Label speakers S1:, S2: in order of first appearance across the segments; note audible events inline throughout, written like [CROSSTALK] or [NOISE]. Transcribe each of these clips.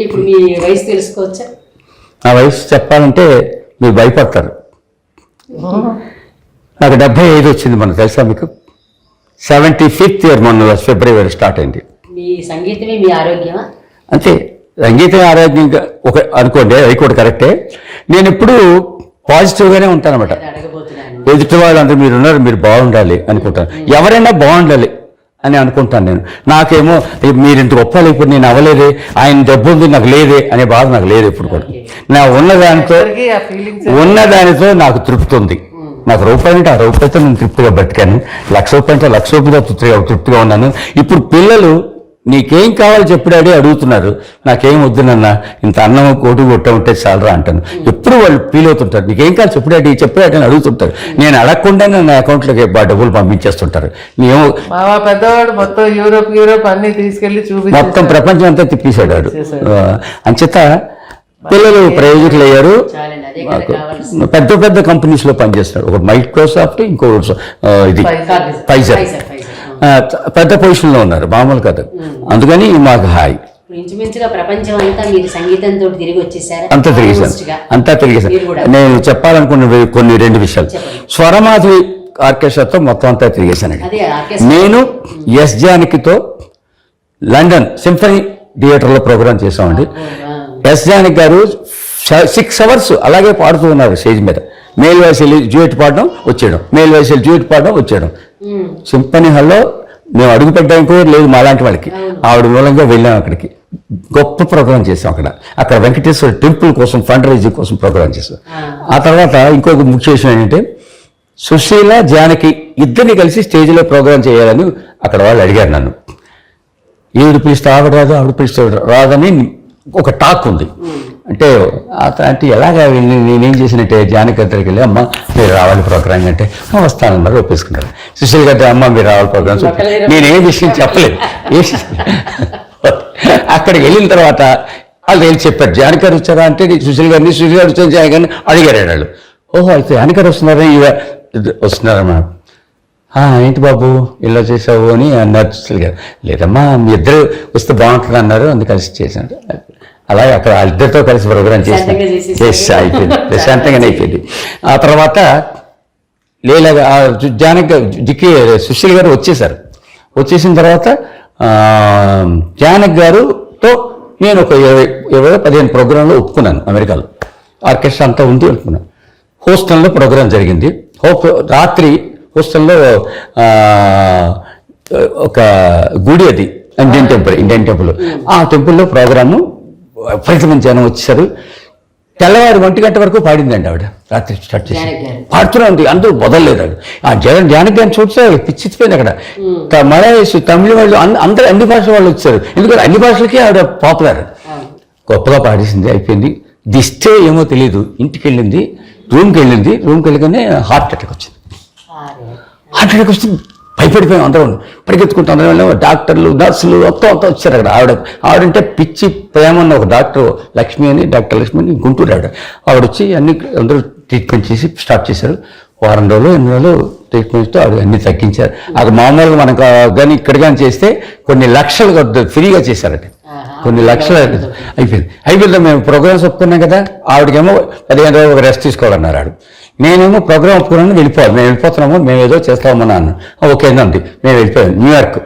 S1: ఇప్పుడు మీ వయసు తెలుసుకోవచ్చా?
S2: నా వయసు చెప్పాలంటే మీరు భయపడతారు. నాకు డెబ్బై ఐదు వచ్చింది మన తెలుసా మీకు? సెవెంటీ ఫిఫ్త్ ఇయర్ మొన్న ఫిబ్రవరి స్టార్ట్ అయింది.
S1: మీ సంగీతమే మీ ఆరోగ్యమా?
S2: అంతే సంగీతం ఆరోగ్యంగా ఒక అనుకోండి అది కూడా కరెక్టే. నేను ఎప్పుడు పాజిటివ్గానే
S1: అది అడగబోతున్నాను.
S2: ఎదుటి వాళ్ళందరూ మీరు ఉన్నారు మీరు బాగుండాలి అనుకుంటాను. ఎవరైనా బాగుండాలి. అని అనుకుంటాను నేను. నాకేమో "ఏ, మీరు ఇంత గొప్ప ఇప్పుడు నేను అవ్వలేదే ఆయన డబ్బు ఉంది నాకు లేదే అనే బాధ నాకు లేదు ఇప్పుడు కూడా. నా ఉన్నదానితో ఉన్నదానితో నాకు తృప్తి ఉంది నాకు రూపాయి అంటే ఆ రూపాయితో నేను తృప్తిగా బతికాను. లక్ష రూపాయలు అంటే లక్ష రూపాయలతో తృప్తిగా తృప్తిగా ఉన్నాను. ఇప్పుడు పిల్లలు నీకేం కావాలి చెప్పడాడి అడుగుతున్నారు. నాకేం వద్దు నాన్న ఇంత అన్నం కోటి కొట్ట ఉంటే చాలరా అంటాను. ఎప్పుడు వాళ్ళు ఫీల్ అవుతుంటారు. నీకేం కావాలి చెప్పడాడి చెప్పడాడి అని అడుగుతుంటారు. నేను అడగకుండానే నా అకౌంట్లోకి బా డబ్బులు పంపించేస్తుంటారు.
S3: మా పెద్దవాడు మొత్తం యూరోప్ యూరోప్ అన్ని తీసుకెళ్ళి చూపించి
S2: మొత్తం ప్రపంచం అంతా తిప్పేశాడు వాడు. అంచేత పిల్లలు ప్రయోజకులు అయ్యారు. పెద్ద పెద్ద కంపెనీస్లో పనిచేస్తున్నారు. ఒక మైక్రోసాఫ్ట్ ఇంకో ఇది. ఫైజర్ పెద్ద పొజిషన్లో ఉన్నారు మామూలు కాదు. అందుకని మాకు హాయ్.
S1: అంతా.
S2: తిరిగేశాను అంతా తిరిగేశాను. నేను చెప్పాలనుకున్న కొన్ని రెండు విషయాలు. స్వరమాధురి ఆర్కెస్ట్రాతో మొత్తం అంతా తిరిగేశానండి నేను ఎస్ జానకితో లండన్ సింఫనీ థియేటర్లో ప్రోగ్రామ్ చేసామండి ఎస్ జానకి గారు సిక్స్ అవర్స్ అలాగే పాడుతూ ఉన్నారు స్టేజ్ మీద. మేల్ వాయిస్ వెళ్ళి జ్యూయట్ పాడడం వచ్చేయడం. మేల్ వాయిస్ వెళ్ళి జ్యూయట్ పాడడం వచ్చేయడం. సింఫనీ హాల్లో మేము అడుగు పెట్టడానికి లేదు మాలాంటి వాళ్ళకి ఆవిడ మూలంగా వెళ్ళాం అక్కడికి. గొప్ప ప్రోగ్రామ్ చేసాం అక్కడ. అక్కడ వెంకటేశ్వర టెంపుల్ కోసం ఫండ్ రైజింగ్ కోసం ప్రోగ్రామ్ చేసాం ఆ. తర్వాత ఇంకొక ముఖ్య విషయం ఏంటంటే సుశీల జానకి ఇద్దరిని కలిసి స్టేజ్లో ప్రోగ్రామ్ చేయాలని అక్కడ వాళ్ళు అడిగారు నన్ను. ఈవిడ పిలిస్తే ఆవిడ రాదు ఆవిడ పిలిస్తే రాదని ఒక టాక్ ఉంది. అంటే అత- అంటే ఎలాగా నేనేం చేసినట్టే జానకి దగ్గరికి వెళ్ళి అమ్మ మీరు రావాలి ప్రోగ్రామ్ అంటే "ఆ, వస్తానన్నారు ఒప్పేసుకున్నారు సుశీల్ గారి అమ్మ మీరు రావాలి ప్రోగ్రామ్. నేను ఏ విషయం చెప్పలేదు. ఏ అక్కడికి వెళ్ళిన తర్వాత వాళ్ళు ఏం చెప్పారు? జానకి గారు వచ్చారా? అంటే "నీ సుశీల్ గారిని సుశీల్ గారు వచ్చారు జానకి గారిని అడిగారు వాళ్ళు. ఓహో అయితే జానకి గారు వస్తున్నారా? ఇవ వస్తున్నారమ్మా "ఆ, ఏంటి బాబు ఇలా చేసావు అని అన్నారు సుశీల్ గారు. లేదమ్మా మీ ఇద్దరు వస్తే బాగుంటుంది అన్నారు అందుకు కలిసి చేశాను. అలాగే అక్కడ వాళ్ళిద్దరితో కలిసి
S1: చేసేసారు.
S2: చేసి అయిపోయింది. ప్రశాంతంగానే [LAUGHS] అయిపోయింది. ఆ తర్వాత జు- జానకి జిక్కి సుశీల్ గారు వచ్చేసారు. వచ్చేసిన తర్వాత ఆ, జానక్ గారుతో నేను ఒక ఇరవై ఇరవై పదిహేను ప్రోగ్రాంలో ఒప్పుకున్నాను అమెరికాలో. ఆర్కెస్ట్రా అంతా ఉంది ఒప్పుకున్నాను. హోస్టల్లో ప్రోగ్రాం జరిగింది. హోప్ రాత్రి హోస్టల్లో ఒక గుడి అది ఇండియన్ టెంపుల్ ఇండియన్ టెంపుల్. ఆ టెంపుల్లో ప్రోగ్రాము విపరీతమైన జనం వచ్చేసారు. తెల్లవారు ఒంటి గంట వరకు పాడిందండి ఆవిడ. రాత్రి స్టార్ట్ చేసి. పాడుతూనే ఉంది అందరూ వదలలేదు ఆవిడ. ఆ జగన్ జానకి గారిని చూస్తే పిచ్చిపోయింది అక్కడ. మలయాళీస్ తమిళ వాళ్ళు అన్- అందరూ అన్ని భాషల వాళ్ళు వచ్చారు. ఎందుకంటే అన్ని భాషలకి ఆవిడ పాపులర్. గొప్పగా పాడేసింది అయిపోయింది. దిస్తే ఏమో తెలియదు ఇంటికి వెళ్ళింది రూమ్కి వెళ్ళింది. రూమ్కి వెళ్ళగానే హార్ట్ అటాక్ వచ్చింది. Heart attack. వస్తే భయపడిపోయాం అందరం. పరిగెత్తుకుంటూ డాక్టర్లు నర్సులు మొత్తం అంతా వచ్చారు అక్కడ. ఆవిడ ఆవిడంటే పిచ్చి ప్రేమ ఉన్న ఒక డాక్టర్ లక్ష్మి అని డాక్టర్ లక్ష్మి అని గుంటూరు ఆవిడ. ఆవిడ వచ్చి అన్ని అందరూ ట్రీట్మెంట్ చేసి స్టార్ట్ చేశారు. వారం రోజులు ఎన్ని రోజులు ట్రీట్మెంట్ ఆవిడ అన్ని తగ్గించారు. అది మామూలుగా మనకు కానీ ఇక్కడ కానీ చేస్తే కొన్ని లక్షలు కొద్ది- ఫ్రీగా చేశారండి కొన్ని లక్షలు అయిపోయింది. అయిపోయింది. మేము ప్రోగ్రామ్స్ ఒప్పుకున్నాం కదా. ఆవిడకేమో పదిహేను రోజులు ఒక రెస్ట్ తీసుకోవాలన్నారు ఆవిడ. నేనేమో ప్రోగ్రామ్ ఒప్పుకున్నాను వెళ్ళిపోవాలి. మేము వెళ్ళిపోతున్నాము మేము ఏదో చేస్తామన్నా ఓకే అండి మేము వెళ్ళిపోయాం. న్యూయార్క్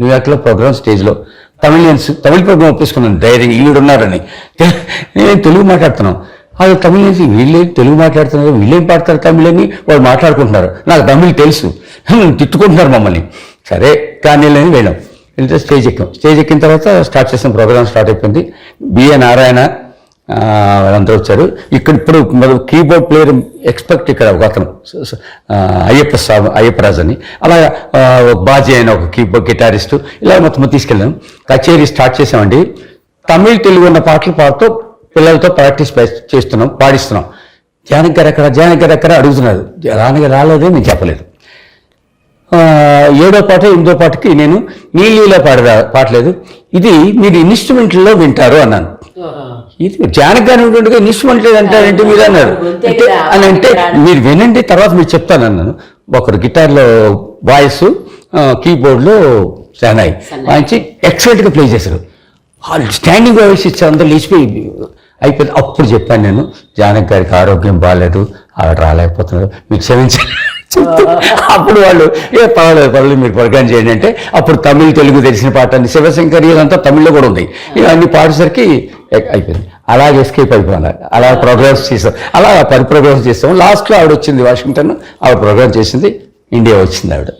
S2: న్యూయార్క్లో ప్రోగ్రామ్ స్టేజ్లో. తమిళియన్స్ తమిళ ప్రోగ్రామ్ ఒప్పేసుకున్నాను. ధైర్యం వీళ్ళు ఉన్నారని. నేను తెలుగు మాట్లాడుతున్నాం అది తమిళియన్స్ వీళ్ళేం తెలుగు మాట్లాడుతున్నారు? వీళ్ళేం పాడతారు తమిళని? వాళ్ళు మాట్లాడుకుంటున్నారు. నాకు తమిళ్ తెలుసు. తిట్టుకుంటున్నారు మమ్మల్ని. సరే కానీ వెళ్ళాం. వెళ్తే స్టేజ్ ఎక్కాం. స్టేజ్ ఎక్కిన తర్వాత స్టార్ట్ చేసిన ప్రోగ్రామ్ స్టార్ట్ అయిపోయింది. బిఏ నారాయణ వాళ్ళంతా వచ్చారు. ఇక్కడ ఇప్పుడు మరి కీబోర్డ్ ప్లేయర్ ఎక్స్పెక్ట్ ఇక్కడ ఒక అతను అయ్యప్ప స్వామి అయ్యప్ప రాజు అని అలా బాజీ అయిన ఒక కీబోర్డ్ గిటారిస్టు. ఇలా మొత్తం తీసుకెళ్ళాం. కచేరీ స్టార్ట్ చేసామండి. తమిళ్ తెలుగు ఉన్న పాటలు పాడుతూ పిల్లలతో ప్రాక్టీస్ చేస్తున్నాం పాడిస్తున్నాం. జానక్ గారు ఎక్కడ జానక్ గారు ఎక్కడ అడుగుతున్నారు. రానగా రాలేదే నేను చెప్పలేదు. ఏడో పాట ఎనిమిదో పాటకి నేను నీళ్ళీలో పాడరా పాడలేదు. ఇది మీరు ఇన్స్ట్రుమెంట్లో వింటారు అన్నాను. ఇది జానకి గారు ఉంటుండగా ఇన్స్ట్రుమెంట్ అంటారంటే మీరు అన్నారు. అంటే. అని అంటే మీరు వినండి తర్వాత మీరు చెప్తాను అన్నాను. ఒకరు గిటార్లో వాయిస్ కీబోర్డ్లో సనాయి వాయించి ఎక్సలెంట్గా ప్లే చేశారు. వాళ్ళు స్టాండింగ్ వాయిస్ ఇచ్చి అందరూ లేచిపోయి అయిపోయింది. అప్పుడు చెప్పాను నేను జానక్ గారికి ఆరోగ్యం బాగాలేదు ఆవిడ రాలేకపోతున్నారు. మీరు క్షమించాలి అప్పుడు వాళ్ళు ఏ పర్వాలేదు పర్వాలేదు మీరు పరికరం చేయండి అంటే అప్పుడు తమిళ్ తెలుగు తెలిసిన పాట అన్ని శివశంకరి ఇదంతా తమిళ్ళో కూడా ఉంది. ఇవన్నీ పాడేసరికి అయిపోయింది. అలాగే ఎస్కేప్ అయిపోయినారు అలా ప్రోగ్రామ్స్ చేసాం. అలా పది ప్రోగ్రామ్స్ చేస్తాం లాస్ట్లో ఆవిడ వచ్చింది వాషింగ్టన్ ఆవిడ ప్రోగ్రామ్ చేసింది. ఇండియా వచ్చింది ఆవిడ.